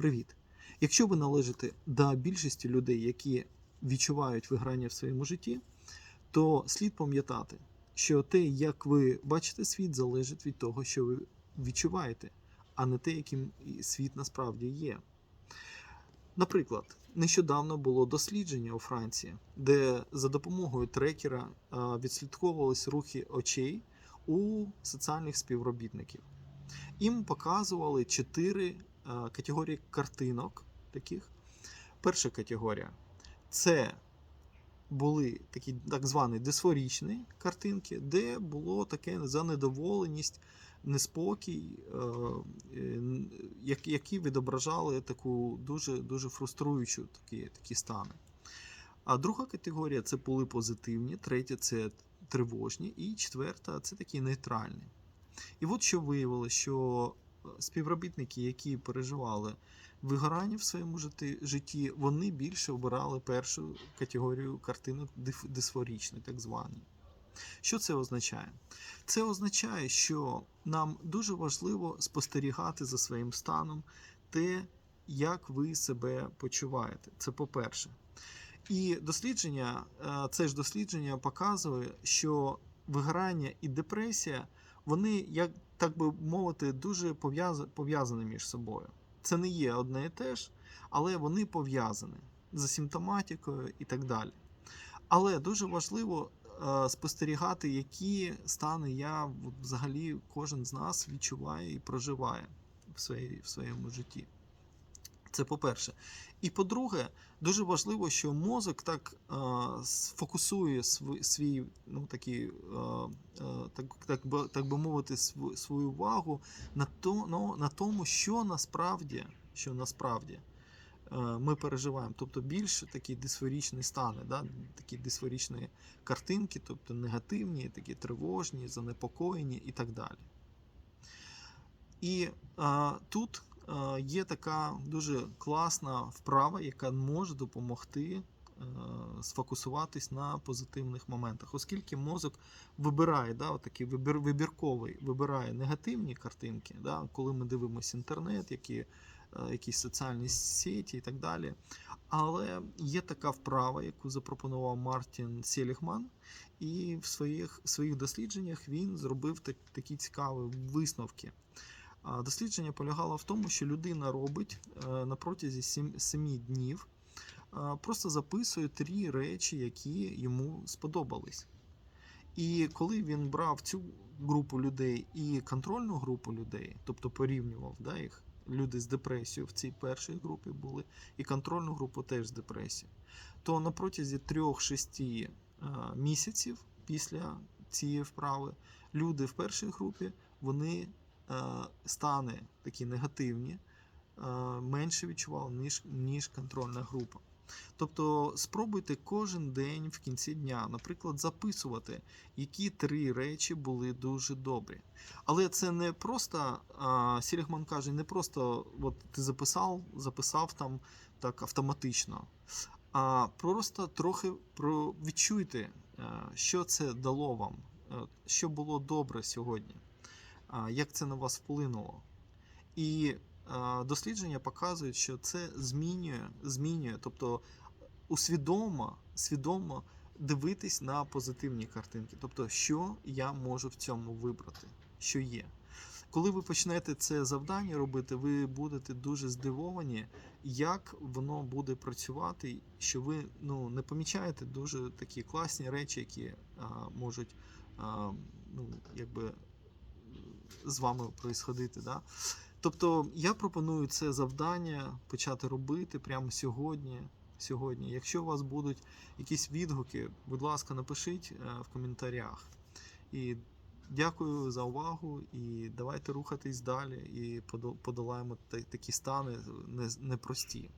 Привіт! Якщо ви належите до більшості людей, які відчувають виграння в своєму житті, то слід пам'ятати, що те, як ви бачите світ, залежить від того, що ви відчуваєте, а не те, яким світ насправді є. Наприклад, нещодавно було дослідження у Франції, де за допомогою трекера а, відслідковувались рухи очей у соціальних співробітників. Їм показували чотири е, категорії картинок таких. Перша категорія це були такі так звані дисфорічні картинки, де було таке занедоволеність, неспокій, е, е, як- які відображали таку дуже, дуже фруструючу такі, такі стани. А друга категорія це були позитивні, третя це тривожні, і четверта це такі нейтральні. І от що виявилося, що співробітники, які переживали вигорання в своєму житті, вони більше обирали першу категорію картинок дисфорічні, так звані. Що це означає? Це означає, що нам дуже важливо спостерігати за своїм станом те, як ви себе почуваєте. Це по-перше. І дослідження, е, це ж дослідження показує, що вигорання і депресія, вони, як так би мовити, дуже пов'яз- пов'язані між собою. Це не є одне і те ж, але вони пов'язані за симптоматикою і так далі. Але дуже важливо е, спостерігати, які стани я взагалі кожен з нас відчуває і проживає в, своїй, в своєму житті. Це по-перше. І по-друге, дуже важливо, що мозок так е, сфокусує свій, ну, такий, е, так, так, би, так би мовити, свою увагу на, то, ну, на тому, що насправді, що насправді е, ми переживаємо. Тобто більш такі дисфорічні стани, да? такі дисфорічні картинки, тобто негативні, такі тривожні, занепокоєні і так далі. І е, тут є така дуже класна вправа, яка може допомогти е, сфокусуватись на позитивних моментах, оскільки мозок вибирає, да, такий вибір, вибірковий, вибирає негативні картинки, да, коли ми дивимося інтернет, які, е, якісь соціальні сеті і так далі. Але є така вправа, яку запропонував Мартін Селігман, і в своїх, своїх дослідженнях він зробив так, такі цікаві висновки. Дослідження полягало в тому, що людина робить е, на протязі 7 днів, е, просто записує три речі, які йому сподобались. І коли він брав цю групу людей і контрольну групу людей, тобто порівнював да, їх, люди з депресією в цій першій групі були, і контрольну групу теж з депресією, то на протязі 3-6 е, місяців після цієї вправи люди в першій групі вони стани такі негативні, е, менше відчували, ніж, ніж контрольна група. Тобто спробуйте кожен день в кінці дня, наприклад, записувати, які три речі були дуже добрі. Але це не просто, а, Сілігман каже, не просто от ти записав, записав там так автоматично, а просто трохи відчуйте, е, що це дало вам, е, що було добре сьогодні, як це на вас вплинуло. І дослідження показують, що це змінює, змінює, тобто усвідомо, свідомо дивитись на позитивні картинки. Тобто, що я можу в цьому вибрати, що є. Коли ви почнете це завдання робити, ви будете дуже здивовані, як воно буде працювати, що ви ну, не помічаєте дуже такі класні речі, які а, можуть а, ну, якби, з вами происходити. Да? Тобто я пропоную це завдання почати робити прямо сьогодні. Сьогодні. Якщо у вас будуть якісь відгуки, будь ласка, напишіть е, в коментарях. І дякую за увагу. І давайте рухатись далі і подолаємо такі стани не- непрості.